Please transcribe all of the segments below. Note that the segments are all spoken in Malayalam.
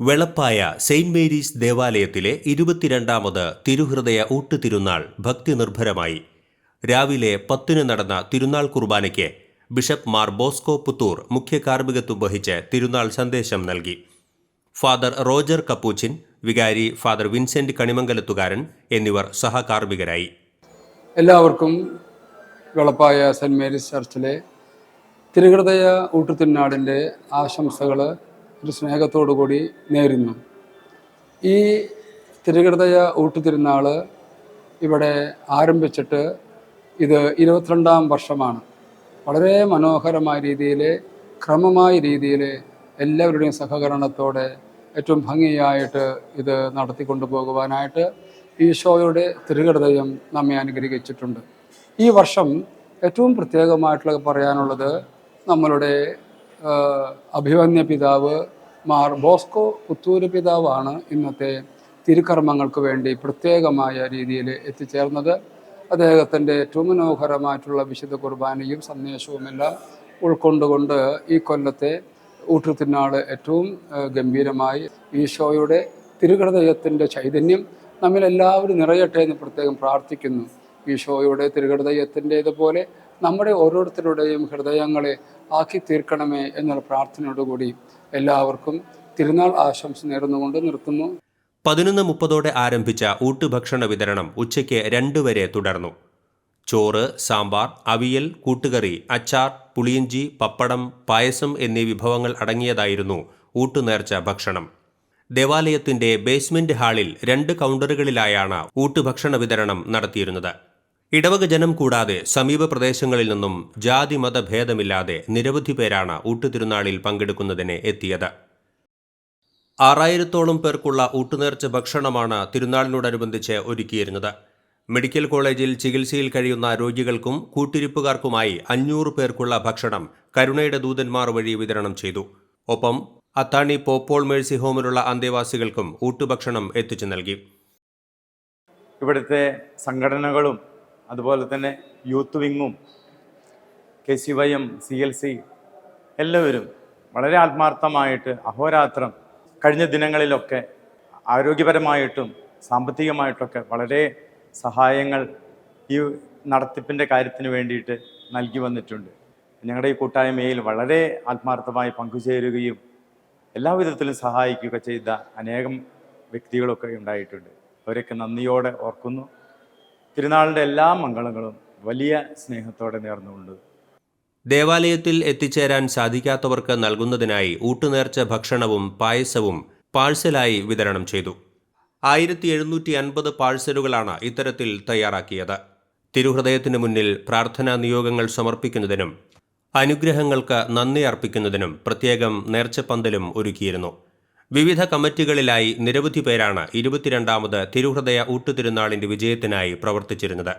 വെളപ്പായ സെയിന്റ് മേരീസ് ദേവാലയത്തിലെ ഇരുപത്തിരണ്ടാമത് തിരുഹൃദയ ഊട്ടുതിരുനാൾ ഭക്തിനിർഭരമായി. രാവിലെ പത്തിന് നടന്ന തിരുനാൾ കുർബാനയ്ക്ക് ബിഷപ്പ് മാർ ബോസ്കോ പുത്തൂർ മുഖ്യ കാർമ്മികത്വം വഹിച്ച് തിരുനാൾ സന്ദേശം നൽകി. ഫാദർ റോജർ കപ്പൂച്ചിൻ വികാരി ഫാദർ വിൻസെന്റ് കണിമംഗലത്തുകാരൻ എന്നിവർ സഹകാർമ്മികരായി. എല്ലാവർക്കും വെളപ്പായ സെന്റ് മേരീസ് ചർച്ചിലെ തിരുഹൃദയ ഊട്ടുതിരുനാടിന്റെ ആശംസകൾ ഒരു സ്നേഹത്തോടു കൂടി നേരുന്നു. ഈ തിരുകൃതയ ഊട്ടുതിരുന്നാൾ ഇവിടെ ആരംഭിച്ചിട്ട് ഇത് ഇരുപത്തിരണ്ടാം വർഷമാണ്. വളരെ മനോഹരമായ രീതിയിൽ ക്രമമായ രീതിയിൽ എല്ലാവരുടെയും സഹകരണത്തോടെ ഏറ്റവും ഭംഗിയായിട്ട് ഇത് നടത്തിക്കൊണ്ടു പോകുവാനായിട്ട് ഈശോയുടെ തിരുഹൃദയം നമ്മെ അനുഗ്രഹിച്ചിട്ടുണ്ട്. ഈ വർഷം ഏറ്റവും പ്രത്യേകമായിട്ടുള്ള പറയാനുള്ളത് നമ്മളുടെ അഭിമന്യ പിതാവ് മാർ ബോസ്കോ പുത്തൂര് പിതാവാണ് ഇന്നത്തെ തിരുക്കർമ്മങ്ങൾക്ക് വേണ്ടി പ്രത്യേകമായ രീതിയിൽ എത്തിച്ചേർന്നത്. അദ്ദേഹത്തിന്റെ ഏറ്റവും മനോഹരമായിട്ടുള്ള വിശുദ്ധ കുർബാനയും സന്ദേശവുമെല്ലാം ഉൾക്കൊണ്ടുകൊണ്ട് ഈ കൊല്ലത്തെ ഊട്ടുത്തിനാൾ ഏറ്റവും ഗംഭീരമായി ഈശോയുടെ തിരുഹൃദയത്തിന്റെ ചൈതന്യം നമ്മിലെല്ലാവരും നിറയട്ടെ എന്ന് പ്രത്യേകം പ്രാർത്ഥിക്കുന്നു. ഈശോയുടെ തിരുഹൃദയത്തിന്റേതുപോലെ നമ്മുടെ ഓരോരുത്തരുടെയും ഹൃദയങ്ങളെ ആക്കി തീർക്കണമേ എന്നുള്ള പ്രാർത്ഥനയോടുകൂടി എല്ലാവർക്കും തിരുനാൾ ആശംസ നേർന്നുകൊണ്ട് നിർത്തുന്നു. പതിനൊന്ന് മുപ്പതോടെ ആരംഭിച്ച ഊട്ടുഭക്ഷണ വിതരണം ഉച്ചയ്ക്ക് രണ്ട് വരെ തുടർന്നു. ചോറ് സാമ്പാർ അവിയൽ കൂട്ടുകറി അച്ചാർ പുളിയിഞ്ചി പപ്പടം പായസം എന്നീ വിഭവങ്ങൾ അടങ്ങിയതായിരുന്നു ഊട്ടുനേർച്ച ഭക്ഷണം. ദേവാലയത്തിന്റെ ബേസ്മെന്റ് ഹാളിൽ രണ്ട് കൗണ്ടറുകളിലായാണ് ഊട്ടുഭക്ഷണ വിതരണം നടത്തിയിരുന്നത്. ഇടവക ജനം കൂടാതെ സമീപ പ്രദേശങ്ങളിൽ നിന്നും ജാതി മത ഭേദമില്ലാതെ നിരവധി പേരാണ് ഊട്ടുതിരുനാളിൽ പങ്കെടുക്കുന്നതിന് എത്തിയത്. ആറായിരത്തോളം പേർക്കുള്ള ഊട്ടുനേർച്ച ഭക്ഷണമാണ് തിരുനാളിനോടനുബന്ധിച്ച് ഒരുക്കിയിരുന്നത്. മെഡിക്കൽ കോളേജിൽ ചികിത്സയിൽ കഴിയുന്ന രോഗികൾക്കും കൂട്ടിരിപ്പുകാർക്കുമായി അഞ്ഞൂറ് പേർക്കുള്ള ഭക്ഷണം കരുണയുടെ ദൂതന്മാർ വഴി വിതരണം ചെയ്തു. ഒപ്പം അത്താണി പോപ്പോൾ മേഴ്സി ഹോമിലുള്ള അന്തേവാസികൾക്കും ഊട്ടുഭക്ഷണം എത്തിച്ചു നൽകി. ഇവിടുത്തെ സംഘടനകളും അതുപോലെ തന്നെ youth വിങ്ങും K C Y M C L C എല്ലാവരും വളരെ ആത്മാർത്ഥമായിട്ട് അഹോരാത്രം കഴിഞ്ഞ ദിനങ്ങളിലൊക്കെ ആരോഗ്യപരമായിട്ടും സാമ്പത്തികമായിട്ടൊക്കെ വളരെ സഹായങ്ങൾ ഈ നടത്തിപ്പിന്റെ കാര്യത്തിന് വേണ്ടിയിട്ട് നൽകി വന്നിട്ടുണ്ട്. ഞങ്ങളുടെ ഈ കൂട്ടായ്മയിൽ വളരെ ആത്മാർത്ഥമായി പങ്കുചേരുകയും എല്ലാവിധത്തിലും സഹായിക്കുകയൊക്കെ ചെയ്ത അനേകം വ്യക്തികളൊക്കെ ഉണ്ടായിട്ടുണ്ട്. അവരൊക്കെ നന്ദിയോടെ ഓർക്കുന്നു. തിരുനാളിന്റെ എല്ലാ മംഗളങ്ങളും വലിയ സ്നേഹത്തോടെ നേർന്നുകൊണ്ട്. ദേവാലയത്തിൽ എത്തിച്ചേരാൻ സാധിക്കാത്തവർക്ക് നൽകുന്നതിനായി ഊട്ടുനേർച്ച ഭക്ഷണവും പായസവും പാഴ്സലായി വിതരണം ചെയ്തു. ആയിരത്തി എഴുന്നൂറ്റി അൻപത് പാഴ്സലുകളാണ് ഇത്തരത്തിൽ തയ്യാറാക്കിയത്. തിരുഹൃദയത്തിന് മുന്നിൽ പ്രാർത്ഥനാ നിയോഗങ്ങൾ സമർപ്പിക്കുന്നതിനും അനുഗ്രഹങ്ങൾക്ക് നന്ദി അർപ്പിക്കുന്നതിനും പ്രത്യേകം നേർച്ചപ്പന്തലും ഒരുക്കിയിരുന്നു. വിവിധ കമ്മിറ്റികളിലായി നിരവധി പേരാണ് ഇരുപത്തിരണ്ടാമത് തിരുഹൃദയ ഊട്ടുതിരുനാളിന്റെ വിജയത്തിനായി പ്രവർത്തിച്ചിരുന്നത്.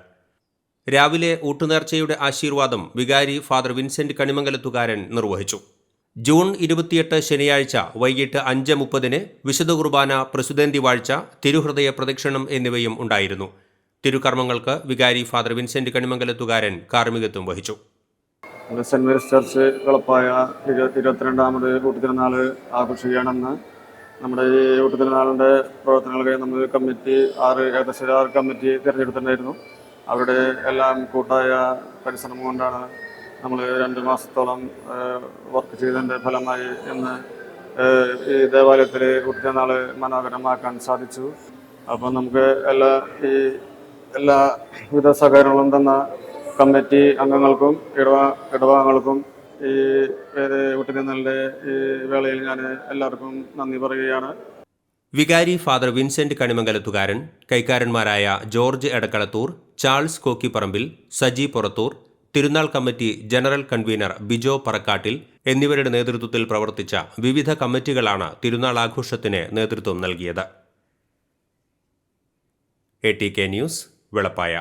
രാവിലെ ഊട്ടുനേർച്ചയുടെ ആശീർവാദം വികാരി ഫാദർ വിൻസെന്റ് കണിമംഗലത്തുകാരൻ നിർവഹിച്ചു. ജൂൺ ഇരുപത്തിയെട്ട് ശനിയാഴ്ച വൈകിട്ട് അഞ്ച് മുപ്പതിന് വിശുദ്ധ കുർബാന പ്രസിദ്ധന്തി വാഴ്ച തിരുഹൃദയ പ്രദക്ഷിണം എന്നിവയും ഉണ്ടായിരുന്നു. തിരുകർമ്മങ്ങൾക്ക് വികാരി ഫാദർ വിൻസെന്റ് കണിമംഗലത്തുകാരൻ കാർമ്മികത്വം വഹിച്ചു. സെന്റ് മേരീസ് ചർച്ച് കളപ്പായ ഇരു ഇരുപത്തിരണ്ടാമത് കൂട്ടുതിരുന്നാൾ ആഘോഷിക്കുകയാണെന്ന് നമ്മുടെ ഈ ഒട്ടുതിരുനാളിന്റെ പ്രവർത്തനങ്ങൾക്ക് നമ്മൾ കമ്മിറ്റി ആറ് ഏകദേശം ആറ് കമ്മിറ്റി തിരഞ്ഞെടുത്തിട്ടുണ്ടായിരുന്നു. അവരുടെ എല്ലാം കൂട്ടായ പരിശ്രമം കൊണ്ടാണ് നമ്മൾ രണ്ട് മാസത്തോളം വർക്ക് ചെയ്തതിന്റെ ഫലമായി ഇന്ന് ഈ ദേവാലയത്തിൽ ഒട്ടുതിരുനാൾ മനോഹരമാക്കാൻ സാധിച്ചു. അപ്പം നമുക്ക് എല്ലാ ഈ എല്ലാ വിധ സഹകരണങ്ങളും തന്ന കമ്മിറ്റി അംഗങ്ങൾക്കും ഇടവ ഇടവകങ്ങൾക്കും ഈ നല്ല ഈ വേളയിൽ ഞാൻ എല്ലാവർക്കും നന്ദി പറയുകയാണ്. വികാരി ഫാദർ വിൻസെന്റ് കണിമംഗലത്തുകാരൻ കൈക്കാരന്മാരായ ജോർജ് എടക്കളത്തൂർ ചാൾസ് കോക്കിപ്പറമ്പിൽ സജി പുറത്തൂർ തിരുനാൾ committee general convener Bijo Parakkattil എന്നിവരുടെ നേതൃത്വത്തിൽ പ്രവർത്തിച്ച വിവിധ കമ്മിറ്റികളാണ് തിരുനാൾ ആഘോഷത്തിന് നേതൃത്വം നൽകിയത്. A T K News Velappaya.